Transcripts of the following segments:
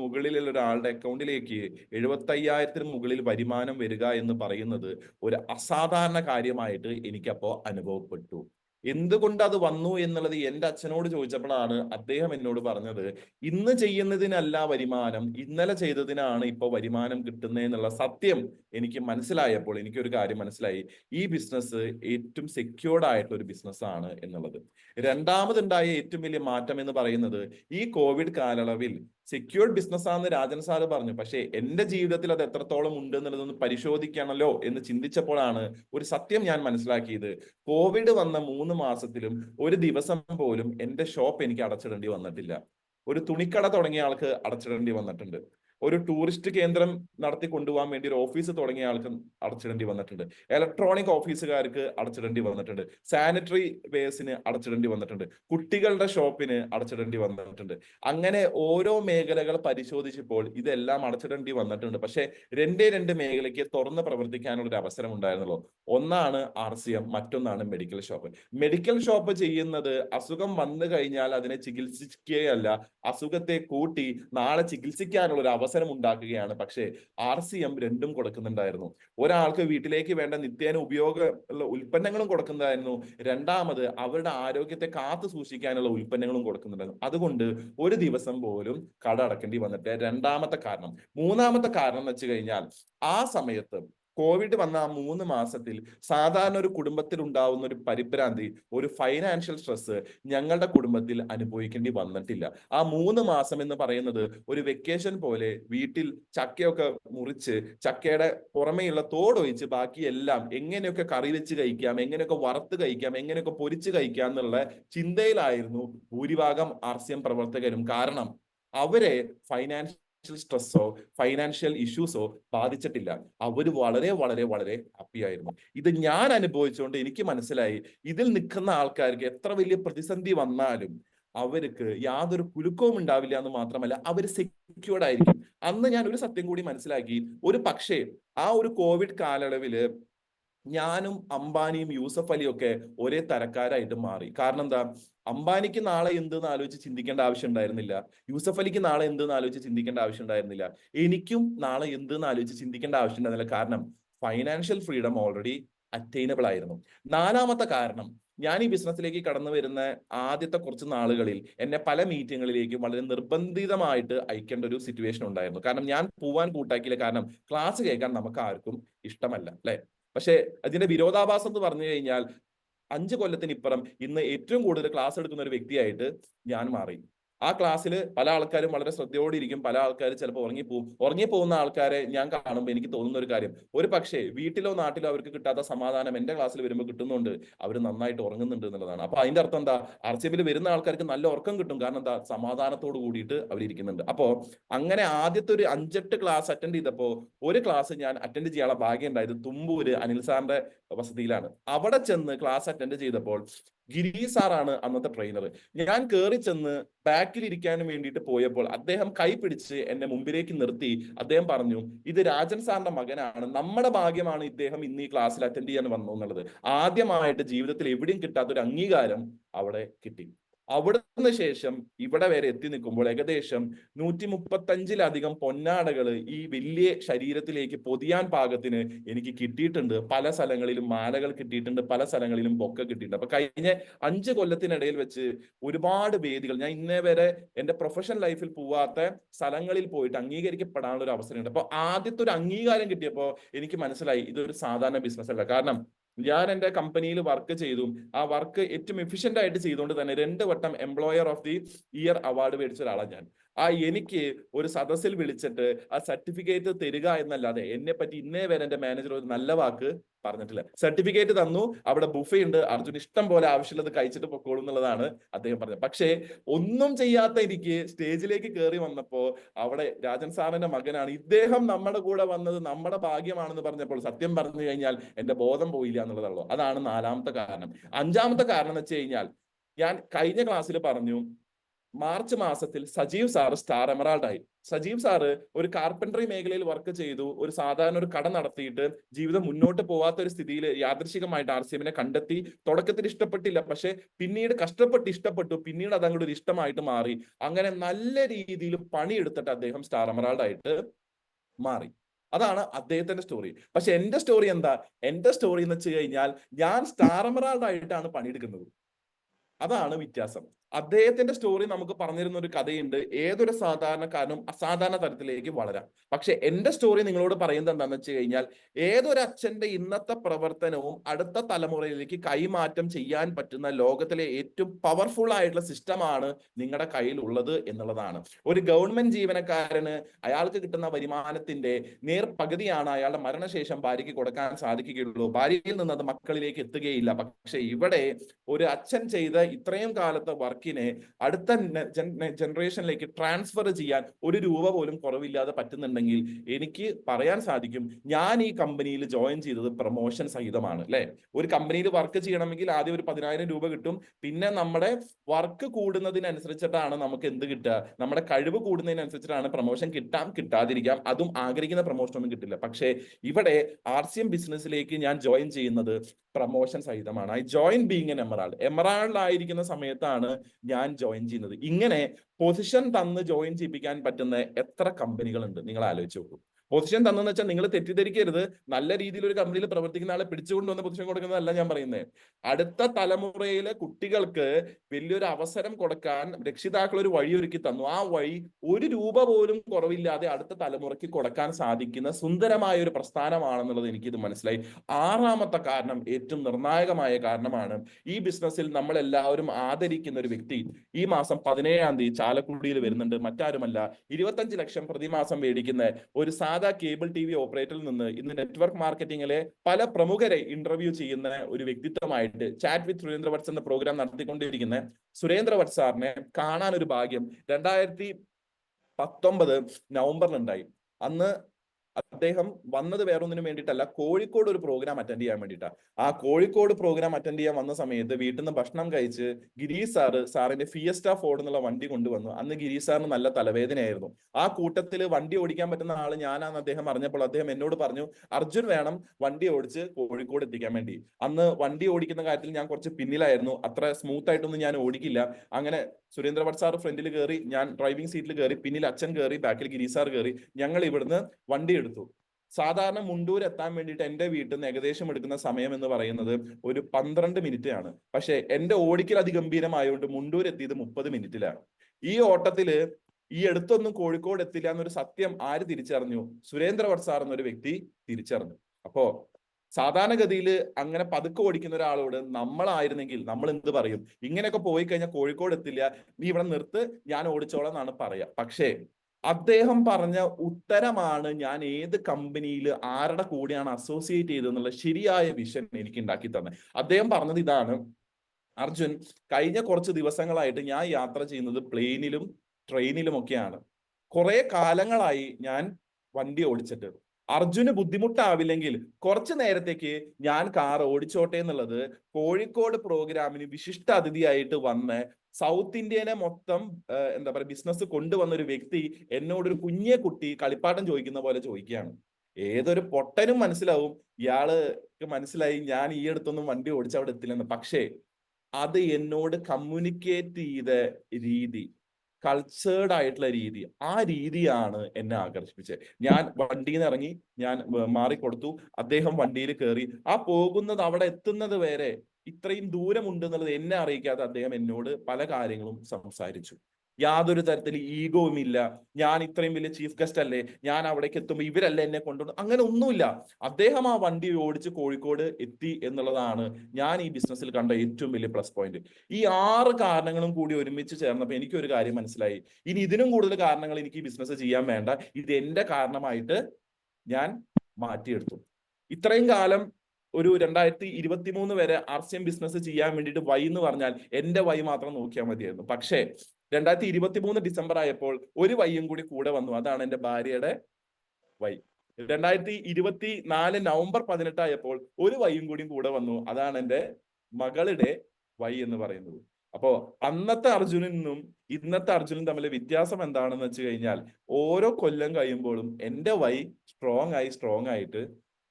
മുകളിലുള്ള ഒരാളുടെ അക്കൗണ്ടിലേക്ക് എഴുപത്തയ്യായിരത്തിന് മുകളിൽ വരുമാനം വരിക എന്ന് പറയുന്നത് ഒരു അസാധാരണ കാര്യമായിട്ട് എനിക്കപ്പോ അനുഭവപ്പെട്ടു. എന്തുകൊണ്ട് അത് വന്നു എന്നുള്ളത് എന്റെ അച്ഛനോട് ചോദിച്ചപ്പോഴാണ് അദ്ദേഹം എന്നോട് പറഞ്ഞത് ഇന്ന് ചെയ്യുന്നതിനല്ല വരുമാനം ഇന്നലെ ചെയ്തതിനാണ് ഇപ്പൊ വരുമാനം കിട്ടുന്നത് എന്നുള്ള സത്യം എനിക്ക് മനസ്സിലായപ്പോൾ എനിക്കൊരു കാര്യം മനസ്സിലായി. ഈ ബിസിനസ് ഏറ്റവും സെക്യൂർഡ് ആയിട്ടുള്ള ഒരു ബിസിനസ് ആണ് എന്നുള്ളത്. രണ്ടാമതുണ്ടായ ഏറ്റവും വലിയ മാറ്റം എന്ന് പറയുന്നത് ഈ കോവിഡ് കാലയളവിൽ സെക്യൂർഡ് ബിസിനസ് ആണെന്ന് രാജൻ സാറ് പറഞ്ഞു. പക്ഷേ എന്റെ ജീവിതത്തിൽ അത് എത്രത്തോളം ഉണ്ട് എന്നുള്ളതൊന്ന് പരിശോധിക്കണമല്ലോ എന്ന് ചിന്തിച്ചപ്പോഴാണ് ഒരു സത്യം ഞാൻ മനസ്സിലാക്കിയത്. കോവിഡ് വന്ന മൂന്ന് മാസത്തിലും ഒരു ദിവസം പോലും എന്റെ ഷോപ്പ് എനിക്ക് അടച്ചിടേണ്ടി വന്നിട്ടില്ല. ഒരു തുണിക്കട തുടങ്ങിയ ആൾക്ക് അടച്ചിടേണ്ടി വന്നിട്ടുണ്ട്. ഒരു ടൂറിസ്റ്റ് കേന്ദ്രം നടത്തി കൊണ്ടുപോകാൻ വേണ്ടി ഒരു ഓഫീസ് തുടങ്ങിയ ആൾക്ക് അടച്ചിടേണ്ടി വന്നിട്ടുണ്ട്. ഇലക്ട്രോണിക് ഓഫീസുകാർക്ക് അടച്ചിടേണ്ടി വന്നിട്ടുണ്ട്. സാനിറ്ററി വേസിന് അടച്ചിടേണ്ടി വന്നിട്ടുണ്ട്. കുട്ടികളുടെ ഷോപ്പിന് അടച്ചിടേണ്ടി വന്നിട്ടുണ്ട്. അങ്ങനെ ഓരോ മേഖലകൾ പരിശോധിച്ചപ്പോൾ ഇതെല്ലാം അടച്ചിടേണ്ടി വന്നിട്ടുണ്ട്. പക്ഷേ രണ്ടേ രണ്ട് മേഖലയ്ക്ക് തുറന്ന് പ്രവർത്തിക്കാനുള്ള ഒരു അവസരം ഉണ്ടായിരുന്നല്ലോ ഒന്നാണ് ആർ സി എം മറ്റൊന്നാണ് മെഡിക്കൽ ഷോപ്പ് മെഡിക്കൽ ഷോപ്പ് ചെയ്യുന്നത് അസുഖം വന്നു കഴിഞ്ഞാൽ അതിനെ ചികിത്സിക്കുകയല്ല അസുഖത്തെ കൂട്ടി നാളെ ചികിത്സിക്കാനുള്ള ഒരു അവസരം ഉണ്ടാക്കുകയാണ് പക്ഷേ ആർ സി എം രണ്ടും കൊടുക്കുന്നുണ്ടായിരുന്നു. ഒരാൾക്ക് വീട്ടിലേക്ക് വേണ്ട നിത്യേന ഉപയോഗ ഉൽപ്പന്നങ്ങളും കൊടുക്കുന്നതായിരുന്നു. രണ്ടാമത് അവരുടെ ആരോഗ്യത്തെ കാത്തു സൂക്ഷിക്കാനുള്ള ഉൽപ്പന്നങ്ങളും കൊടുക്കുന്നുണ്ടായിരുന്നു. അതുകൊണ്ട് ഒരു ദിവസം പോലും കട അടക്കേണ്ടി വന്നിട്ട് രണ്ടാമത്തെ കാരണം. മൂന്നാമത്തെ കാരണം എന്ന് വെച്ച് കഴിഞ്ഞാൽ ആ സമയത്ത് കോവിഡ് വന്ന ആ മൂന്ന് മാസത്തിൽ സാധാരണ ഒരു കുടുംബത്തിൽ ഉണ്ടാവുന്ന ഒരു പരിഭ്രാന്തി ഒരു ഫൈനാൻഷ്യൽ സ്ട്രെസ് ഞങ്ങളുടെ കുടുംബത്തിൽ അനുഭവിക്കേണ്ടി വന്നിട്ടില്ല. ആ മൂന്ന് മാസം എന്ന് പറയുന്നത് ഒരു വെക്കേഷൻ പോലെ വീട്ടിൽ ചക്കയൊക്കെ മുറിച്ച് ചക്കയുടെ പുറമെയുള്ള തോടൊഴിച്ച് ബാക്കി എല്ലാം എങ്ങനെയൊക്കെ കറി വെച്ച് കഴിക്കാം എങ്ങനെയൊക്കെ വറുത്ത് കഴിക്കാം എങ്ങനെയൊക്കെ പൊരിച്ച് കഴിക്കാം എന്നുള്ള ചിന്തയിലായിരുന്നു ഭൂരിഭാഗം ആർ പ്രവർത്തകരും. കാരണം അവരെ ഫൈനാൻഷ്യൽ സ്ട്രെസ്സോ ഫൈനാൻഷ്യൽ ഇഷ്യൂസോ ബാധിച്ചിട്ടില്ല. അവർ വളരെ വളരെ വളരെ ഹാപ്പി ആയിരുന്നു. ഇത് ഞാൻ അനുഭവിച്ചുകൊണ്ട് എനിക്ക് മനസ്സിലായി ഇതിൽ നിൽക്കുന്ന ആൾക്കാർക്ക് എത്ര വലിയ പ്രതിസന്ധി വന്നാലും അവർക്ക് യാതൊരു കുലുക്കവും ഉണ്ടാവില്ല എന്ന് മാത്രമല്ല അവർ സെക്യൂർഡ് ആയിരിക്കും. അന്ന് ഞാൻ ഒരു സത്യം കൂടി മനസ്സിലാക്കി. ഒരു പക്ഷേ ആ ഒരു കോവിഡ് കാലയളവിൽ ഞാനും അംബാനിയും യൂസഫ് അലിയും ഒക്കെ ഒരേ തരക്കാരായിട്ട് മാറി. കാരണം എന്താ? അംബാനിക്ക് നാളെ എന്തെന്ന് ആലോചിച്ച് ചിന്തിക്കേണ്ട ആവശ്യം ഉണ്ടായിരുന്നില്ല. യൂസഫ് അലിക്ക് നാളെ എന്തെന്ന് ആലോചിച്ച് ചിന്തിക്കേണ്ട ആവശ്യം ഉണ്ടായിരുന്നില്ല. എനിക്കും നാളെ എന്തെന്ന് ആലോചിച്ച് ചിന്തിക്കേണ്ട ആവശ്യം ഉണ്ടായിരുന്നില്ല. കാരണം ഫൈനാൻഷ്യൽ ഫ്രീഡം ഓൾറെഡി അറ്റൈനബിൾ ആയിരുന്നു. നാലാമത്തെ കാരണം ഞാൻ ഈ ബിസിനസ്സിലേക്ക് കടന്നു വരുന്ന ആദ്യത്തെ കുറച്ച് നാളുകളിൽ എന്നെ പല മീറ്റിങ്ങുകളിലേക്കും വളരെ നിർബന്ധിതമായിട്ട് അയക്കേണ്ട ഒരു സിറ്റുവേഷൻ ഉണ്ടായിരുന്നു. കാരണം ഞാൻ പോവാൻ കൂട്ടാക്കിയില്ല. കാരണം ക്ലാസ് കേൾക്കാൻ നമുക്ക് ആർക്കും ഇഷ്ടമല്ല അല്ലെ? പക്ഷെ അതിന്റെ വിരോധാഭാസം എന്ന് പറഞ്ഞു കഴിഞ്ഞാൽ അഞ്ച് കൊല്ലത്തിന് ഇപ്പുറം ഇന്ന് ഏറ്റവും കൂടുതൽ ക്ലാസ് എടുക്കുന്ന ഒരു വ്യക്തിയായിട്ട് ഞാൻ മാറി. ആ ക്ലാസ്സിൽ പല ആൾക്കാരും വളരെ ശ്രദ്ധയോടെ ഇരിക്കും പല ആൾക്കാർ ചിലപ്പോൾ ഉറങ്ങിപ്പോവും ഉറങ്ങിപ്പോകുന്ന ആൾക്കാരെ ഞാൻ കാണുമ്പോൾ എനിക്ക് തോന്നുന്ന ഒരു കാര്യം. ഒരു പക്ഷേ വീട്ടിലോ നാട്ടിലോ അവർക്ക് കിട്ടാത്ത സമാധാനം എന്റെ ക്ലാസ്സിൽ വരുമ്പോൾ കിട്ടുന്നുണ്ട് അവർ നന്നായിട്ട് ഉറങ്ങുന്നുണ്ട് എന്നുള്ളതാണ്. അപ്പൊ അതിന്റെ അർത്ഥം എന്താ? ആർസിബിൽ വരുന്ന ആൾക്കാർക്ക് നല്ല ഉറക്കം കിട്ടും. കാരണം എന്താ? സമാധാനത്തോട് കൂടിയിട്ട് അവർ ഇരിക്കുന്നുണ്ട്. അപ്പോ അങ്ങനെ ആദ്യത്തെ ഒരു അഞ്ചെട്ട് ക്ലാസ് അറ്റൻഡ് ചെയ്തപ്പോൾ ഒരു ക്ലാസ് ഞാൻ അറ്റൻഡ് ചെയ്യാനുള്ള ഭാഗ്യം ഉണ്ടായത് തുമ്പൂര് അനിൽ സാറിന്റെ വസതിയിലാണ്. അവിടെ ചെന്ന് ക്ലാസ് അറ്റൻഡ് ചെയ്തപ്പോൾ ഗിരി സാറാണ് അന്നത്തെ ട്രെയിനർ ഞാൻ കയറി ചെന്ന് ബാക്കിൽ ഇരിക്കാൻ വേണ്ടിയിട്ട് പോയപ്പോൾ അദ്ദേഹം കൈ പിടിച്ച് എന്നെ മുമ്പിലേക്ക് നിർത്തി. അദ്ദേഹം പറഞ്ഞു ഇത് രാജൻ സാറിന്റെ മകനാണ്. നമ്മുടെ ഭാഗ്യമാണ് ഇദ്ദേഹം ഇന്ന് ഈ ക്ലാസ്സിൽ അറ്റൻഡ് ചെയ്യാൻ വന്നു എന്നുള്ളത്. ആദ്യമായിട്ട് ജീവിതത്തിൽ എവിടെയും കിട്ടാത്ത ഒരു അംഗീകാരം അവിടെ കിട്ടി. അവിടുന്ന് ശേഷം ഇവിടെ വരെ എത്തി നിൽക്കുമ്പോൾ ഏകദേശം നൂറ്റി മുപ്പത്തഞ്ചിലധികം പൊന്നാടകൾ ഈ വലിയ ശരീരത്തിലേക്ക് പൊതിയാൻ പാകത്തിന് എനിക്ക് കിട്ടിയിട്ടുണ്ട്. പല സ്ഥലങ്ങളിലും മാലകൾ കിട്ടിയിട്ടുണ്ട് പല സ്ഥലങ്ങളിലും ബൊക്ക കിട്ടിയിട്ടുണ്ട്. അപ്പൊ കഴിഞ്ഞ അഞ്ച് കൊല്ലത്തിനിടയിൽ വെച്ച് ഒരുപാട് വേദികൾ ഞാൻ ഇന്നേ വരെ എന്റെ പ്രൊഫഷണൽ ലൈഫിൽ പോവാത്ത സ്ഥലങ്ങളിൽ പോയിട്ട് അംഗീകരിക്കപ്പെടാനുള്ള ഒരു അവസരമുണ്ട്. അപ്പൊ ആദ്യത്തെ ഒരു അംഗീകാരം കിട്ടിയപ്പോൾ എനിക്ക് മനസ്സിലായി ഇതൊരു സാധാരണ ബിസിനസ് അല്ല. കാരണം ഞാൻ എന്റെ കമ്പനിയിൽ വർക്ക് ചെയ്തു. ആ വർക്ക് ഏറ്റവും എഫിഷ്യന്റ് ആയിട്ട് ചെയ്തുകൊണ്ട് തന്നെ രണ്ട് വട്ടം employer of the year award മേടിച്ച ഒരാളാണ് ഞാൻ. ആ എനിക്ക് ഒരു സദസ്സിൽ വിളിച്ചിട്ട് ആ സർട്ടിഫിക്കറ്റ് തരിക എന്നല്ലാതെ എന്നെ പറ്റി ഇന്നേ വരെ എന്റെ മാനേജർ ഒരു നല്ല വാക്ക് പറഞ്ഞിട്ടില്ല. സർട്ടിഫിക്കറ്റ് തന്നു അവിടെ ബുഫേ ഉണ്ട് അർജുൻ ഇഷ്ടം പോലെ ആവശ്യമുള്ളത് കഴിച്ചിട്ട് പൊക്കോളും എന്നുള്ളതാണ് അദ്ദേഹം പറഞ്ഞത്. പക്ഷേ ഒന്നും ചെയ്യാത്ത എനിക്ക് സ്റ്റേജിലേക്ക് കയറി വന്നപ്പോ അവിടെ രാജൻ സാറിന്റെ മകനാണ് ഇദ്ദേഹം നമ്മുടെ കൂടെ വന്നത് നമ്മുടെ ഭാഗ്യമാണെന്ന് പറഞ്ഞപ്പോൾ സത്യം പറഞ്ഞു കഴിഞ്ഞാൽ എന്റെ ബോധം പോയില്ല എന്നുള്ളതാണല്ലോ അതാണ് നാലാമത്തെ കാരണം. അഞ്ചാമത്തെ കാരണം എന്ന് വെച്ച് കഴിഞ്ഞാൽ ഞാൻ കഴിഞ്ഞ ക്ലാസ്സിൽ പറഞ്ഞു മാർച്ച് മാസത്തിൽ സജീവ് സാറ് സ്റ്റാർ എമറാൾഡ് ആയി. സജീവ് സാറ് ഒരു കാർപ്പൻട്രി മേഖലയിൽ വർക്ക് ചെയ്തു ഒരു സാധാരണ ഒരു കട നടത്തിയിട്ട് ജീവിതം മുന്നോട്ട് പോവാത്ത ഒരു സ്ഥിതിയിൽ യാദൃശികമായിട്ട് ആർ സി എമ്മിനെ കണ്ടെത്തി. തുടക്കത്തിൽ ഇഷ്ടപ്പെട്ടില്ല പക്ഷെ പിന്നീട് കഷ്ടപ്പെട്ട് ഇഷ്ടപ്പെട്ടു പിന്നീട് അത് അങ്ങോട്ട് ഒരു ഇഷ്ടമായിട്ട് മാറി. അങ്ങനെ നല്ല രീതിയിൽ പണിയെടുത്തിട്ട് അദ്ദേഹം സ്റ്റാർ എമറാൾഡ് ആയിട്ട് മാറി. അതാണ് അദ്ദേഹത്തിന്റെ സ്റ്റോറി പക്ഷെ എന്റെ സ്റ്റോറി എന്താ? എന്റെ സ്റ്റോറി എന്ന് വെച്ച് കഴിഞ്ഞാൽ ഞാൻ സ്റ്റാർ എമറാൾഡ് ആയിട്ടാണ് പണിയെടുക്കുന്നത്. അതാണ് വ്യത്യാസം. അദ്ദേഹത്തിന്റെ സ്റ്റോറി നമുക്ക് പറഞ്ഞിരുന്ന ഒരു കഥയുണ്ട്. ഏതൊരു സാധാരണക്കാരനും അസാധാരണ തരത്തിലേക്ക് വളരാം. പക്ഷെ എന്റെ സ്റ്റോറി നിങ്ങളോട് പറയുന്നത് എന്താണെന്ന് വെച്ച് കഴിഞ്ഞാൽ ഏതൊരു അച്ഛന്റെ ഇന്നത്തെ പ്രവർത്തനവും അടുത്ത തലമുറയിലേക്ക് കൈമാറ്റം ചെയ്യാൻ പറ്റുന്ന ലോകത്തിലെ ഏറ്റവും പവർഫുൾ ആയിട്ടുള്ള സിസ്റ്റമാണ് നിങ്ങളുടെ കയ്യിൽ ഉള്ളത് എന്നുള്ളതാണ്. ഒരു ഗവൺമെന്റ് ജീവനക്കാരന് അയാൾക്ക് കിട്ടുന്ന വരുമാനത്തിന്റെ നേർ പകുതിയാണ് അയാളുടെ മരണശേഷം ഭാര്യയ്ക്ക് കൊടുക്കാൻ സാധിക്കുകയുള്ളൂ. ഭാര്യയിൽ നിന്ന് അത് മക്കളിലേക്ക് എത്തുകയില്ല. പക്ഷെ ഇവിടെ ഒരു അച്ഛൻ ചെയ്ത ഇത്രയും കാലത്തെ വർക്കിനെ അടുത്ത ജനറേഷനിലേക്ക് ട്രാൻസ്ഫർ ചെയ്യാൻ ഒരു രൂപ പോലും കുറവില്ലാതെ പറ്റുന്നുണ്ടെങ്കിൽ എനിക്ക് പറയാൻ സാധിക്കും ഞാൻ ഈ കമ്പനിയിൽ ജോയിൻ ചെയ്തത് പ്രൊമോഷൻ സഹിതമാണ് അല്ലെ? ഒരു കമ്പനിയിൽ വർക്ക് ചെയ്യണമെങ്കിൽ ആദ്യം ഒരു പതിനായിരം രൂപ കിട്ടും. പിന്നെ നമ്മുടെ വർക്ക് കൂടുന്നതിനനുസരിച്ചിട്ടാണ് നമുക്ക് എന്ത് കിട്ടുക? നമ്മുടെ കഴിവ് കൂടുന്നതിനനുസരിച്ചിട്ടാണ് പ്രൊമോഷൻ കിട്ടാം കിട്ടാതിരിക്കാം. അതും ആഗ്രഹിക്കുന്ന പ്രൊമോഷൻ ഒന്നും കിട്ടില്ല. പക്ഷേ ഇവിടെ ആർ സി എം ബിസിനസ്സിലേക്ക് ഞാൻ ജോയിൻ ചെയ്യുന്നത് promotion സഹിതമാണ്. I join being an emerald എമറാൾഡായിരിക്കുന്ന സമയത്താണ് ഞാൻ ജോയിൻ ചെയ്യുന്നത്. ഇങ്ങനെ പൊസിഷൻ തന്ന് ജോയിൻ ചെയ്യിപ്പിക്കാൻ പറ്റുന്ന എത്ര കമ്പനികളുണ്ട് നിങ്ങൾ ആലോചിച്ചു നോക്കൂ. പൊസിഷൻ തന്നെന്ന് വെച്ചാൽ നിങ്ങൾ തെറ്റിദ്ധരിക്കരുത്. നല്ല രീതിയിൽ ഒരു കമ്പനിയിൽ പ്രവർത്തിക്കുന്ന ആളെ പിടിച്ചുകൊണ്ട് വന്ന് പൊസിഷൻ കൊടുക്കുന്നതല്ല ഞാൻ പറയുന്നത് അടുത്ത തലമുറയിലെ കുട്ടികൾക്ക് വലിയൊരു അവസരം കൊടുക്കാൻ രക്ഷിതാക്കൾ ഒരു വഴി ഒരുക്കി തന്നു. ആ വഴി ഒരു രൂപ പോലും കുറവില്ലാതെ അടുത്ത തലമുറയ്ക്ക് കൊടുക്കാൻ സാധിക്കുന്ന സുന്ദരമായ ഒരു പ്രസ്ഥാനമാണെന്നുള്ളത് എനിക്കിത് മനസ്സിലായി. ആറാമത്തെ കാരണം ഏറ്റവും നിർണായകമായ കാരണമാണ് ഈ ബിസിനസ്സിൽ നമ്മൾ എല്ലാവരും ആദരിക്കുന്ന ഒരു വ്യക്തി. ഈ മാസം പതിനേഴാം തീയതി ചാലക്കുടിയിൽ വരുന്നുണ്ട്. മറ്റാരുമല്ല. ഇരുപത്തഞ്ച് ലക്ഷം പ്രതിമാസം മേടിക്കുന്ന ഒരു സാധാ കേബിൾ ടി വി ഓപ്പറേറ്ററിൽ നിന്ന് ഇന്ന് നെറ്റ്വർക്ക് മാർക്കറ്റിംഗിലെ പല പ്രമുഖരെ ഇന്റർവ്യൂ ചെയ്യുന്ന ഒരു വ്യക്തിത്വമായിട്ട് ചാറ്റ് വിത്ത് സുരേന്ദ്ര വട്സ് എന്ന പ്രോഗ്രാം നടത്തിക്കൊണ്ടിരിക്കുന്ന സുരേന്ദ്ര വട്ട് സാറിനെ കാണാൻ ഒരു ഭാഗ്യം രണ്ടായിരത്തി പത്തൊമ്പത് നവംബറിലുണ്ടായി. അന്ന് അദ്ദേഹം വന്നത് വേറൊന്നിനും വേണ്ടിയിട്ടല്ല കോഴിക്കോട് ഒരു പ്രോഗ്രാം അറ്റൻഡ് ചെയ്യാൻ വേണ്ടിയിട്ടാണ് ആ കോഴിക്കോട് പ്രോഗ്രാം അറ്റൻഡ് ചെയ്യാൻ വന്ന സമയത്ത് വീട്ടിൽ നിന്ന് ഭക്ഷണം കഴിച്ച് ഗിരീഷ് സാറ് സാറിന്റെ ഫിയസ്റ്റ ഫോർഡ് എന്നുള്ള വണ്ടി കൊണ്ടുവന്നു. അന്ന് ഗിരീഷ് സാറിന് നല്ല തലവേദനയായിരുന്നു. ആ കൂട്ടത്തിൽ വണ്ടി ഓടിക്കാൻ പറ്റുന്ന ആൾ ഞാനാന്ന് അദ്ദേഹം അറിഞ്ഞപ്പോൾ അദ്ദേഹം എന്നോട് പറഞ്ഞു അർജുൻ വേണം വണ്ടി ഓടിച്ച് കോഴിക്കോട് എത്തിക്കാൻ വേണ്ടി. അന്ന് വണ്ടി ഓടിക്കുന്ന കാര്യത്തിൽ ഞാൻ കുറച്ച് പിന്നിലായിരുന്നു. അത്ര സ്മൂത്ത് ആയിട്ടൊന്നും ഞാൻ ഓടിക്കില്ല. അങ്ങനെ സുരേന്ദ്ര ഭട്ട് സാർ ഫ്രണ്ടിൽ കയറി ഞാൻ ഡ്രൈവിംഗ് സീറ്റിൽ കയറി പിന്നിൽ അച്ഛൻ കയറി ബാക്കിൽ ഗിരീഷ് സാർ കയറി ഞങ്ങൾ ഇവിടുന്ന് വണ്ടി എടുത്തു. സാധാരണ മുണ്ടൂർ എത്താൻ വേണ്ടിയിട്ട് എന്റെ വീട്ടിൽ നിന്ന് ഏകദേശം എടുക്കുന്ന സമയം എന്ന് പറയുന്നത് ഒരു പന്ത്രണ്ട് മിനിറ്റ് ആണ്. പക്ഷെ എന്റെ ഓടിക്കൽ അതിഗംഭീരമായതുകൊണ്ട് മുണ്ടൂർ എത്തിയത് മുപ്പത് മിനിറ്റിലാണ് ഈ ഓട്ടത്തിൽ ഈ അടുത്തൊന്നും കോഴിക്കോട് എത്തില്ല എന്നൊരു സത്യം ആര് തിരിച്ചറിഞ്ഞു? സുരേന്ദ്ര ഭട്ട് സാർ എന്നൊരു വ്യക്തി തിരിച്ചറിഞ്ഞു. അപ്പോ സാധാരണഗതിയിൽ അങ്ങനെ പതുക്കെ ഓടിക്കുന്ന ഒരാളോട് നമ്മളായിരുന്നെങ്കിൽ നമ്മൾ എന്ത് പറയും? ഇങ്ങനെയൊക്കെ പോയി കഴിഞ്ഞാൽ കോഴിക്കോട് എത്തില്ല. നീ ഇവിടെ നിർത്ത് ഞാൻ ഓടിച്ചോളാം എന്നാണ് പറയാ. പക്ഷേ അദ്ദേഹം പറഞ്ഞ ഉത്തരമാണ് ഞാൻ ഏത് കമ്പനിയിൽ ആരുടെ കൂടെയാണ് അസോസിയേറ്റ് ചെയ്തെന്നുള്ള ശരിയായ വിഷൻ എനിക്ക് ഉണ്ടാക്കി തന്നെ അദ്ദേഹം പറഞ്ഞത് ഇതാണ്. അർജുൻ കഴിഞ്ഞ കുറച്ച് ദിവസങ്ങളായിട്ട് ഞാൻ യാത്ര ചെയ്യുന്നത് പ്ലെയിനിലും ട്രെയിനിലും ഒക്കെയാണ്. കുറെ കാലങ്ങളായി ഞാൻ വണ്ടി ഓടിച്ചിട്ട്. അർജുന് ബുദ്ധിമുട്ടാവില്ലെങ്കിൽ കുറച്ചു നേരത്തേക്ക് ഞാൻ കാർ ഓടിച്ചോട്ടെ എന്നുള്ളത് കോഴിക്കോട് പ്രോഗ്രാമിന് വിശിഷ്ട അതിഥിയായിട്ട് വന്ന് സൗത്ത് ഇന്ത്യനെ മൊത്തം എന്താ പറയുക ബിസിനസ് കൊണ്ടുവന്ന ഒരു വ്യക്തി എന്നോടൊരു കുഞ്ഞെ കുട്ടി കളിപ്പാട്ടം ചോദിക്കുന്ന പോലെ ചോദിക്കുകയാണ്. ഏതൊരു പൊട്ടനും മനസ്സിലാവും. ഇയാൾ മനസ്സിലായി ഞാൻ ഈ അടുത്തൊന്നും വണ്ടി ഓടിച്ച് അവിടെ എത്തില്ലെന്ന്. പക്ഷേ അത് എന്നോട് കമ്മ്യൂണിക്കേറ്റ് ചെയ്ത രീതി കൾച്ചേർഡ് ആയിട്ടുള്ള രീതി. ആ രീതിയാണ് എന്നെ ആകർഷിപ്പിച്ചത് ഞാൻ വണ്ടിയിൽ നിന്ന് ഇറങ്ങി ഞാൻ മാറിക്കൊടുത്തു അദ്ദേഹം വണ്ടിയിൽ കയറി ആ പോകുന്നത് അവിടെ എത്തുന്നത് വരെ ഇത്രയും ദൂരമുണ്ട് എന്നുള്ളത് എന്നെ അറിയിക്കാതെ അദ്ദേഹം എന്നോട് പല കാര്യങ്ങളും സംസാരിച്ചു. യാതൊരു തരത്തിൽ ഈഗോവും ഇല്ല. ഞാൻ ഇത്രയും വലിയ ചീഫ് ഗസ്റ്റ് അല്ലേ? ഞാൻ അവിടേക്ക് എത്തുമ്പോൾ ഇവരല്ല എന്നെ കൊണ്ടുവന്നു അങ്ങനെ ഒന്നുമില്ല. അദ്ദേഹം ആ വണ്ടി ഓടിച്ച് കോഴിക്കോട് എത്തി എന്നുള്ളതാണ് ഞാൻ ഈ ബിസിനസ്സിൽ കണ്ട ഏറ്റവും വലിയ പ്ലസ് പോയിന്റ് ഈ ആറ് കാരണങ്ങളും കൂടി ഒരുമിച്ച് ചേർന്നപ്പോൾ എനിക്കൊരു കാര്യം മനസ്സിലായി. ഇനി ഇതിനും കൂടുതൽ കാരണങ്ങൾ എനിക്ക് ഈ ബിസിനസ് ചെയ്യാൻ വേണ്ട. ഇത് എന്റെ കാരണമായിട്ട് ഞാൻ മാറ്റിയെടുത്തു. ഇത്രയും കാലം ഒരു രണ്ടായിരത്തി ഇരുപത്തി മൂന്ന് വരെ ആർ സി എം ബിസിനസ് ചെയ്യാൻ വേണ്ടിയിട്ട് വൈ എന്ന് പറഞ്ഞാൽ എന്റെ വൈ മാത്രം നോക്കിയാൽ മതിയായിരുന്നു. പക്ഷേ രണ്ടായിരത്തി ഇരുപത്തി മൂന്ന് ഡിസംബർ ആയപ്പോൾ ഒരു വൈയും കൂടി കൂടെ വന്നു. അതാണ് എന്റെ ഭാര്യയുടെ വൈ. രണ്ടായിരത്തി ഇരുപത്തി നാല് നവംബർ പതിനെട്ടായപ്പോൾ ഒരു വൈയും കൂടി കൂടെ വന്നു. അതാണ് എന്റെ മകളുടെ വൈ എന്ന് പറയുന്നത്. അപ്പോ അന്നത്തെ അർജുനനും ഇന്നത്തെ അർജുനും തമ്മിലെ വ്യത്യാസം എന്താണെന്ന് വെച്ച് കഴിഞ്ഞാൽ ഓരോ കൊല്ലം കഴിയുമ്പോഴും എന്റെ വൈ സ്ട്രോങ് ആയി സ്ട്രോങ് ആയിട്ട്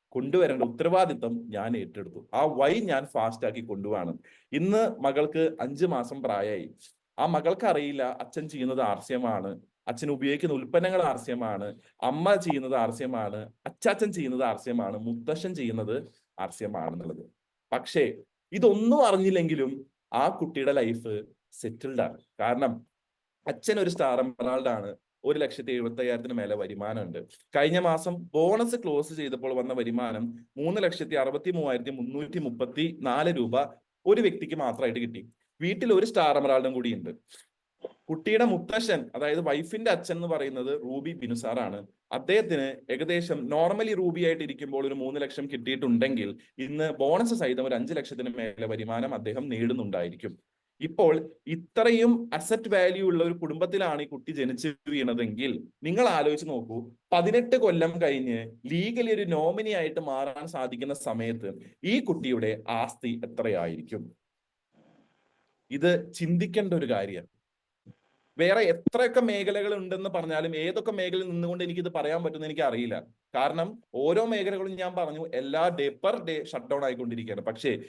കൊണ്ടുവരേണ്ട ഉത്തരവാദിത്തം ഞാൻ ഏറ്റെടുത്തു. ആ വൈ ഞാൻ ഫാസ്റ്റ് ആക്കി കൊണ്ടുപോവാണ്. ഇന്ന് മകൾക്ക് അഞ്ചു മാസം പ്രായമായി. ആ മകൾക്ക് അറിയില്ല അച്ഛൻ ചെയ്യുന്നത് ആർസ്യമാണ് അച്ഛൻ ഉപയോഗിക്കുന്ന ഉൽപ്പന്നങ്ങൾ ആർസ്യമാണ് അമ്മ ചെയ്യുന്നത് ആർസ്യമാണ് അച്ചാച്ചൻ ചെയ്യുന്നത് ആർസ്യമാണ് മുത്തശ്ശൻ ചെയ്യുന്നത് ആർസ്യമാണെന്നുള്ളത്. പക്ഷേ ഇതൊന്നും അറിഞ്ഞില്ലെങ്കിലും ആ കുട്ടിയുടെ ലൈഫ് സെറ്റിൽഡ് ആണ്. കാരണം അച്ഛൻ ഒരു സ്റ്റാർ ആണ് ഒരു ലക്ഷത്തി എഴുപത്തി അയ്യായിരത്തിന് മേലെ വരുമാനമുണ്ട്. കഴിഞ്ഞ മാസം ബോണസ് ക്ലോസ് ചെയ്തപ്പോൾ വന്ന വരുമാനം മൂന്ന് ലക്ഷത്തി അറുപത്തി മൂവായിരത്തി മുന്നൂറ്റി മുപ്പത്തി നാല് രൂപ ഒരു വ്യക്തിക്ക് മാത്രമായിട്ട് കിട്ടി. വീട്ടിൽ ഒരു സ്റ്റാർ എമറാൾഡും കൂടി ഉണ്ട് കുട്ടിയുടെ മുത്തശ്ശൻ അതായത് വൈഫിന്റെ അച്ഛൻ എന്ന് പറയുന്നത് റൂബി ബിനുസാറാണ്. അദ്ദേഹത്തിന് ഏകദേശം നോർമലി റൂബി ആയിട്ട് ഇരിക്കുമ്പോൾ ഒരു മൂന്ന് ലക്ഷം കിട്ടിയിട്ടുണ്ടെങ്കിൽ ഇന്ന് ബോണസ് സഹിതം ഒരു അഞ്ച് ലക്ഷത്തിന് മേലെ വരുമാനം അദ്ദേഹം നേടുന്നുണ്ടായിരിക്കും. ഇപ്പോൾ ഇത്രയും അസറ്റ് വാല്യൂ ഉള്ള ഒരു കുടുംബത്തിലാണ് ഈ കുട്ടി ജനിച്ചു വീണതെങ്കിൽ നിങ്ങൾ ആലോചിച്ച് നോക്കൂ പതിനെട്ട് കൊല്ലം കഴിഞ്ഞ് ലീഗലി ഒരു നോമിനി ആയിട്ട് മാറാൻ സാധിക്കുന്ന സമയത്ത് ഈ കുട്ടിയുടെ ആസ്തി എത്രയായിരിക്കും? ഇത് ചിന്തിക്കേണ്ട ഒരു കാര്യമാണ്. വേറെ എത്രയൊക്കെ മേഖലകൾ ഉണ്ടെന്ന് പറഞ്ഞാലും ഏതൊക്കെ മേഖലയിൽ നിന്നുകൊണ്ട് എനിക്ക് ഇത് പറയാൻ പറ്റുമെന്ന് എനിക്ക് അറിയില്ല കാരണം ഓരോ മേഖലകളും ഞാൻ പറഞ്ഞു എല്ലാ day per day shut down ആയിക്കൊണ്ടിരിക്കുകയാണ്. പക്ഷേ